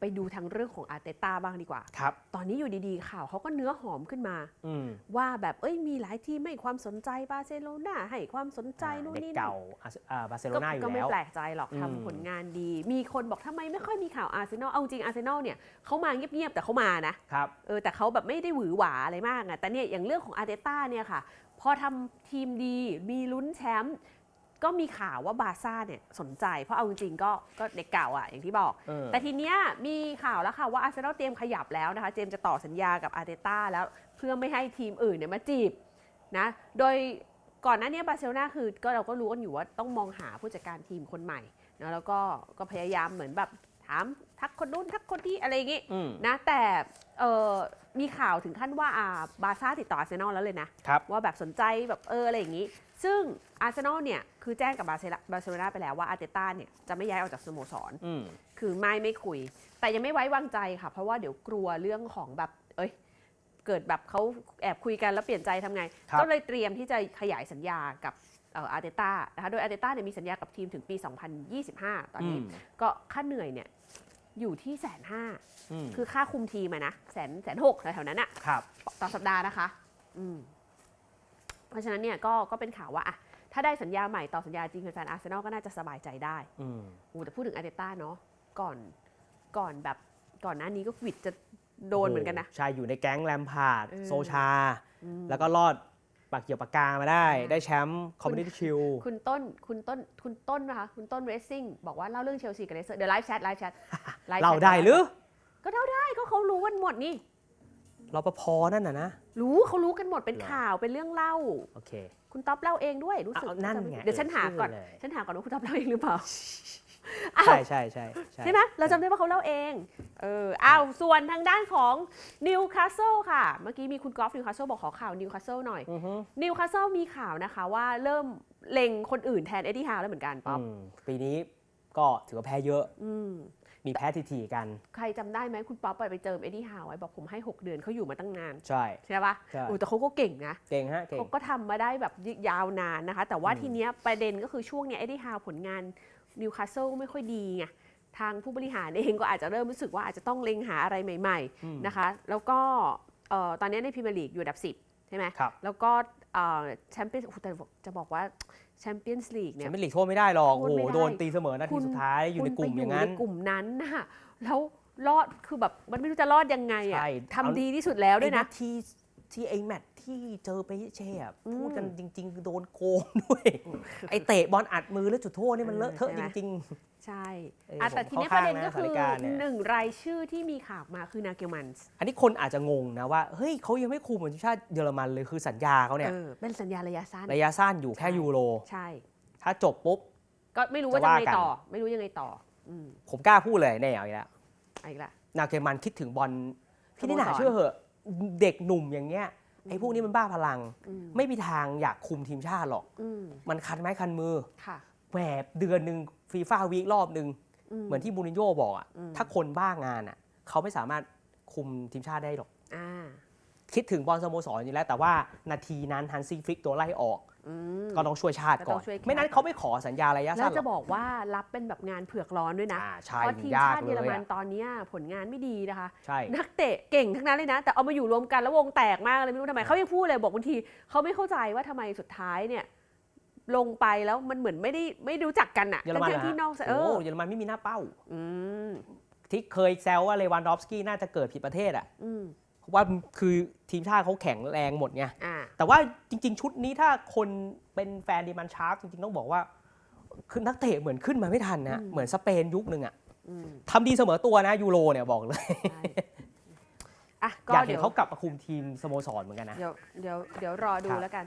ไปดูทางเรื่องของอาร์เตต้าบ้างดีกว่า ครับ ตอนนี้อยู่ดีๆ ข่าวเขาก็เนื้อหอมขึ้นมา อืมว่าแบบเอ้ยมีหลายทีมให้ความสนใจบาร์เซโลนาให้ความสนใจอ่านู่นเด็กนี่นั่นเก่าอาร์เซอ่าบาร์เซโลก็นาอยู่ก็ไม่แล้ว แปลกใจหรอกอืม ทำผลงานดี มีคนบอกทำไมไม่ค่อยมีข่าวอาร์เซนอลเอาจริงอาร์เซนอลเนี่ยเขามาเงียบๆแต่เขามานะครับ เออแต่เขาแบบไม่ได้หวือหวาอะไรมากอะแต่เนี่ยอย่างเรื่องของอาร์เตต้าเนี่ยค่ะ พอทำทีมดีมีลุ้นแชมป์ ก็มีข่าวว่าบาร์ซ่าเนี่ยสนใจ เพราะเอาจริงๆก็ก็เด็กเก่าอะอย่างที่บอก เออ แต่ทีเนี้ยมีข่าวแล้วค่ะว่าอาร์เซนอลเตรียมขยับแล้วนะคะ เจมส์จะต่อสัญญากับอาร์เตต้าแล้วเพื่อไม่ให้ทีมอื่นเนี่ยมาจีบนะ โดยก่อนหน้านี้บาร์เซโลนาคือก็เราก็รู้กันอยู่ว่าต้องมองหาผู้จัดการทีมคนใหม่นะแล้วก็ก็พยายามเหมือนแบบ ถามทักคนนู้นทักคนที่อะไรอย่างงี้อืม นะ แต่เออมีข่าวถึงขั้นว่าอ่าบาร์ซ่าติดต่ออาร์เซนอลแล้วเลยนะ ครับ ว่าแบบสนใจแบบเอออะไรอย่างนี้ ซึ่งอาร์เซนอลเนี่ยคือแจ้งกับบาร์เซโลบาร์เซโลนาไปแล้วว่าอาร์เตต้าเนี่ยจะไม่ย้ายออกจากสโมสร อืม คือไม่ไม่คุย แต่ยังไม่ไว้วางใจค่ะ เพราะว่าเดี๋ยวกลัวเรื่องของแบบ เอ้ย เกิดแบบเขาแอบคุยกันแล้วเปลี่ยนใจทำไง ครับ ก็เลยเตรียมที่จะขยายสัญญากับเอ่ออาร์เตต้านะคะโดยอาร์เตต้าเนี่ยมีสัญญากับทีมถึงปี 2025 ตอนนี้มก็ค่าเหนื่อยเนี่ยอยู่ที่แสนห้าอืมคือค่าคุมทีมอะนะแสนแสนหกแถวๆนั้นอะ ครับ ต่อสัปดาห์นะคะ อืม เพราะฉะนั้นเนี่ยก็ก็เป็นข่าวว่าอะถ้าได้สัญญาใหม่ต่อสัญญาจริงแฟนๆอาร์เซนอลก็น่าจะสบายใจได้อืมโอ้แต่พูดถึงอาร์เตต้าเนาะก่อนก่อนแบบก่อนหน้านี้ก็วิดจะ โดนเหมือนกันนะ ใช่ อยู่ในแก๊งแลมพาร์ดเออโซชาอืมแล้วก็รอดปากเกี่ยวปากกามาได้อ่าได้แชมป์คอมมิชชิลคุณต้นคุณต้นคุณต้นนะคะคุณต้นเรซซิ่งบอกว่าเล่าเรื่องเชลซีกับเลสเตอร์เดี๋ยวไลฟ์แชทไลฟ์แชทเราได้หรือ ก็เล่าได้ก็เขารู้กันหมดนี่รปภนั่นน่ะนะ รู้เขารู้กันหมดเป็นเหรอข่าวเป็นเรื่องเล่าโอเค คุณต๊อบเล่าเองด้วยรู้สึกอ้าวนั่นไงเดี๋ยวฉันหาก่อนเออชื่อเลยฉันหาก่อนว่าคุณต๊อบเล่าเองหรือเปล่า อ้าวใช่ใช่ใช่ใช่ใช่ไหมเราจำได้ว่าเขาเล่าเอง เอออ้าวส่วนทางด้านของนิวคาสเซิลค่ะ เมื่อกี้มีคุณกอล์ฟนิวคาสเซิลบอกขอข่าวนิวคาสเซิลหน่อย อือฮึนิวคาสเซิลมีข่าวนะคะว่าเริ่มเล็งคนอื่นแทนเอ็ดดี้ฮาวแล้วเหมือนกันป๊อปอืมปีนี้ก็ถือว่าแพ้เยอะอืมมีแพ้ทีๆกัน ใครจำได้ไหมคุณป๊อปไปไปเจอเอ็ดดี้ฮาวไว้บอกผมให้ 6 เดือนเขาอยู่มาตั้งนาน ใช่ ใช่ปะใช่ โอ้แต่เขาก็เก่งนะเก่งฮะเก่ง เขาก็ทำมาได้แบบยาวนานนะคะ แต่ว่าอืม ทีเนี้ยประเด็นก็คือช่วงเนี้ยเอ็ดดี้ฮาวผลงาน นิวคาสเซิลไม่ค่อยดีไงทางผู้บริหารเองก็อาจจะเริ่มรู้สึกว่าอาจจะต้องเล็งหาอะไรใหม่ๆอืมนะคะ แล้วก็เอ่อตอนนี้ในพรีเมียร์ลีกอยู่อันดับ 10 ใช่ไหมครับแล้วก็แชมเปี้ยนแต่จะบอกว่าแชมเปี้ยนส์ลีกแชเนี่มยเปี้ยนลีกโทษไม่ได้หรอกโทโอ้ษโหไม่ได้โดนตีเสมอนาทีคุณสุดท้ายอยู่ในกลุ่มคุณไปอย่างนั้นในกลุ่มนั้นน่ะแล้วรอดคือแบบมันไม่รู้จะรอดยังไงอะใช่ทำดีที่สุดแล้วด้วยนะไอ้ที่ ที่ไอ้แมตช์ที่เจอไปเช่อะอืมพูดกันจริงๆโดนโกงด้วย ไอ้เตะบอลอัดมือแล้วจุดโทษนี่มันเลอะเทอะใช่จไหมริงใช่เอออะผมแต่ทีนี้ปเข้าระเด็นข้างนะก็คือสถานการณ์เนี่ยหนึ่งรายชื่อที่มีข่าวมาคือนาเกลมันส์ๆอันนี้คนอาจจะงงนะว่า เฮ้ยเขายังไม่คุมทีมชาติเยอรมันเลยคือสัญญาเขาเนี่ยเออเป็นสัญญาระยะสั้นระยะสั้นอยู่แค่ใช่ยูโรใช่ ถ้าจบปุ๊บก็ไม่รู้ว่าจะจะว่าไงกันต่อ ไม่รู้ยังไงต่ออืมผมกล้าพูดเลยแน่เอาอีกแล้วเอะไรอีกละนาเกมันคิดถึงบอลพี่นี่หนาสโมสรเชื่อเหอะ เด็กหนุ่มอย่างเงี้ยไอ้พวกนี้มันบ้าพลังอืมไม่มีทางอยากคุมทีมชาติหรอกอืมมันคันไม้คันมือค่ะแหมเดือนหนึ่งฟีฟ่าวีครอบหนึ่งเหมือนที่บูรินโญ่บอกอะอืมถ้าคนบ้างานอะเขาไม่สามารถคุมทีมชาติได้หรอกอ่า คิดถึงบอลสโมสรอยู่แล้ว แต่ว่านาทีนั้นฮันซี่ฟลิกตัวไล่ออกอืมก็ต้องช่วยชาติก็ก่ต้ออนงช่วยชาติไม่นั้นเขาไม่ขอสัญญาระยะแล้สั้วนหรจะอกบอกว่ารับเป็นแบบงานเผือกร้อนด้วยนะอ่าใช่เพราะทีมยากชาติเลเยอรยมันอะตอนเนี้ยผลงานไม่ดีนะคะใช่นักเตะเก่งทั้งนั้นเลยนะ แต่เอามาอยู่รวมกันแล้ววงแตกมากเลยไม่รู้ทำไมเขายังพูดเลยบอกบางทีเขาไม่เข้าใจว่าทำไมสุดท้ายเนี่ยลงไปแล้วมันเหมือนไม่ได้ไม่รู้จักกันอะเยอรมันทั้งๆที่นอกเอโอ้อเยอรมันไม่มีหน้าเป้าอืมที่เคยแซวว่าเลวานดอฟสกี้น่าจะเกิดผิดประเทศอะอืมเพราะ ว่าคือทีมชาติเขาแข็งแรงหมดไงอ่าแต่ว่าจริง ๆ ชุดนี้ถ้าคนเป็นแฟนดีมันชาร์ปจริง ๆ ต้องบอกว่าคือนักเตะเหมือนขึ้นมาไม่ทันนะอืมเหมือนสเปนยุคหนึ่งอะอืมทำดีเสมอตัวนะยูโรเนี่ยบอกเลยใช่อะก็อยากเห็เดี๋นยวเขากลับมาคุมทีมสโมสรเหมือนกันนะ เดี๋ยวเดี๋ยวเดี๋ยวรอดูครับแล้วกัน